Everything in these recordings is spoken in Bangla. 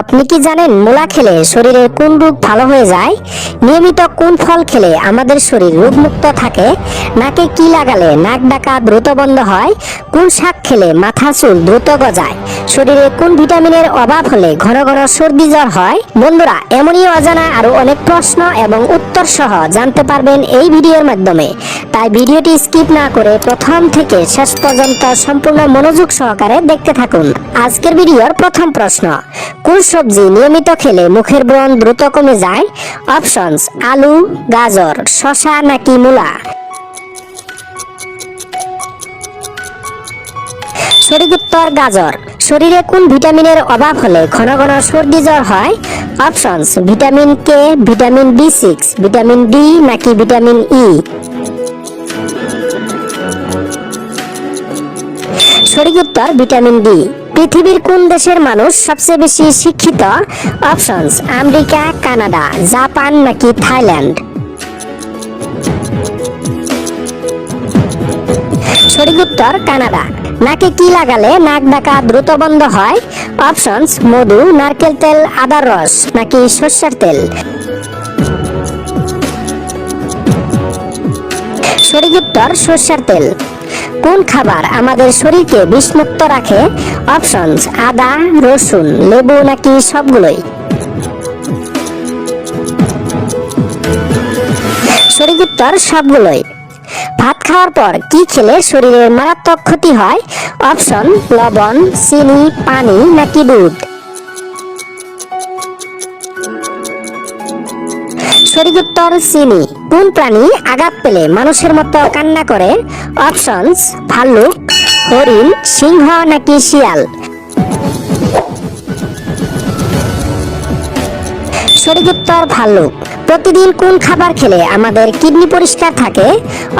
আপনি কি জানেন মূলা খেলে শরীরের কোন রোগ ভালো হয়ে যায়? নিয়মিত কোন ফল খেলে আমাদের শরীর রোগমুক্ত থাকে? নাকে কি লাগালে নাক ডাকা দ্রুত বন্ধ হয়? কোন শাক খেলে মাথা চুল দ্রুত গজায়? শরীরে কোন ভিটামিনের অভাব হলে ঘন ঘন সর্দি জ্বর হয়? বন্ধুরা, এমনই অজানা আরও অনেক প্রশ্ন এবং উত্তর সহ জানতে পারবেন এই ভিডিওর মাধ্যমে। তাই ভিডিওটি স্কিপ না করে প্রথম থেকে শেষ পর্যন্ত সম্পূর্ণ মনোযোগ সহকারে দেখতে থাকুন। আজকের ভিডিওর প্রথম প্রশ্ন, কোন সবজি নিয়মিত খেলে মুখের ব্রণ দ্রুত কমে যায়? অপশনস, আলু, গাজর শশা নাকি মূলা? সঠিক উত্তর, গাজর। শরীরে কোন ভিটামিনের অভাব হলে ঘন ঘন সর্দি জ্বর হয়? Options vitamin K vitamin B six vitamin D নাকি ভিটামিন ই সঠিক উত্তর ভিটামিন ডি পৃথিবীর কোন দেশের মানুষ সবচেয়ে বেশি শিক্ষিত? অপশনস আমেরিকা, কানাডা, জাপান, নাকি থাইল্যান্ড? সঠিক উত্তর, কানাডা। নাকে কি লাগালে নাক ডাকা দ্রুত বন্ধ হয়? অপশনস, মধু, নারকেল তেল, আদার রস, নাকি সর্ষের তেল? সঠিক উত্তর, সর্ষের তেল। কোন খাবার আমাদের শরীরকে বিষমুক্ত রাখে? অপশনস, আদা, রসুন, লেবু, নাকি সবগুলোই? সঠিক উত্তর, সবগুলোই। খাওয়ার পর কি খেলে শরীরের মারাত্মক ক্ষতি হয়? অপশন, লবণ, চিনি, পানি নাকি দুধ? সঠিক উত্তর চিনি। কোন প্রাণী আঘাত পেলে মানুষের মতো কান্না করে? অপশনস, ভাল্লুক, হরিণ, সিংহ নাকি শিয়াল? উত্তর ভাল্লুক প্রতিদিন কোন খাবার খেলে আমাদের কিডনি পরিষ্কার থাকে?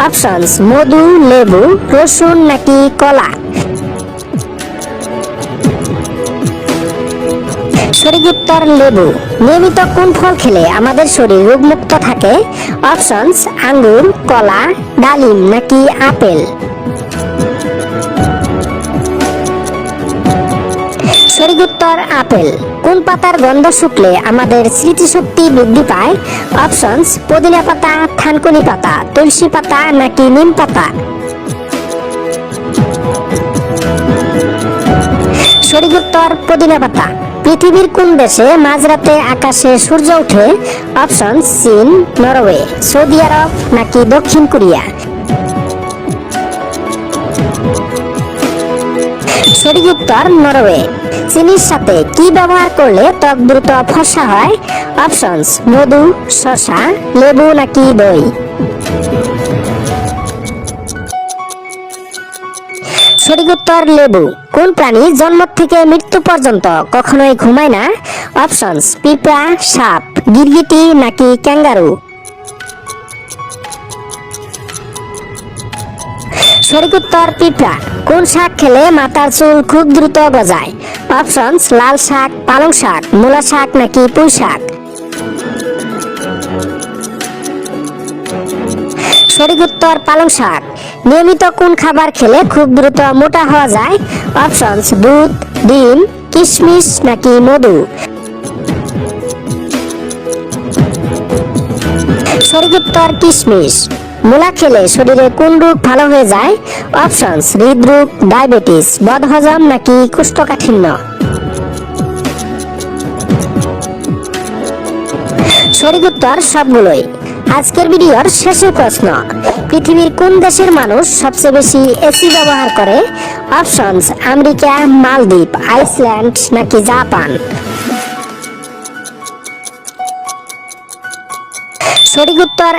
অপশনস, মধু, লেবু, রসুন নাকি কলা? সঠিক উত্তর লেবু। নিয়মিত কোন ফল খেলে আমাদের শরীর রোগমুক্ত থাকে? অপশনস, আঙ্গুর, কলা, ডালিম নাকি আপেল? সঠিক উত্তর আপেল। কোন পাতার গন্ধ শুকলে আমাদের স্মৃতিশক্তি বৃদ্ধি পায়? অপশনস, পুদিনা পাতা, থানকুনি পাতা, তুলসী পাতা নাকি নিম পাতা? সঠিক উত্তর পুদিনা পাতা। পৃথিবীর কোন দেশে মাঝরাতে আকাশে সূর্য ওঠে? অপশন চীন, নরওয়ে, সৌদি আরব নাকি দক্ষিণ কোরিয়া? সঠিক উত্তর নরওয়ে। চিনির সাথে কি ব্যবহার করলে ত্বক দ্রুত ফর্সা হয়? অপশনস মধু, শসা, লেবু নাকি দই? সঠিক উত্তর, লেবু। কোন প্রাণী জন্ম থেকে মৃত্যু পর্যন্ত কখনোই ঘুমায় না? অপশনস পিঁপড়া, সাপ, গিরগিটি নাকি ক্যাঙ্গারু? সঠিক উত্তর, পিঁপড়া। কোন শাক খেলে মাথার চুল খুব দ্রুত গজায়? অপশনস লাল শাক, পালং শাক, মূলা শাক নাকি পুঁই শাক? সঠিক উত্তর, পালং শাক। নিয়মিত কোন খাবার খেলে খুব দ্রুত মোটা হওয়া যায়? অপশনস দুধ, ডিম, কিশমিশ নাকি মধু? সঠিক উত্তর, কিশমিশ। মূলা খেলে শরীরে কোন রোগ ভালো হয়ে যায়? অপশনস হৃদরোগ, ডায়াবেটিস, বদহজম নাকি কোষ্ঠকাঠিন্য? সঠিক উত্তর সবগুলোই। আজকের ভিডিওর শেষের প্রশ্ন, পৃথিবীর কোন দেশের মানুষ সবচেয়ে বেশি এসি ব্যবহার করে? অপশনস আমেরিকা, মালদ্বীপ, আইসল্যান্ড নাকি জাপান? সঠিক উত্তর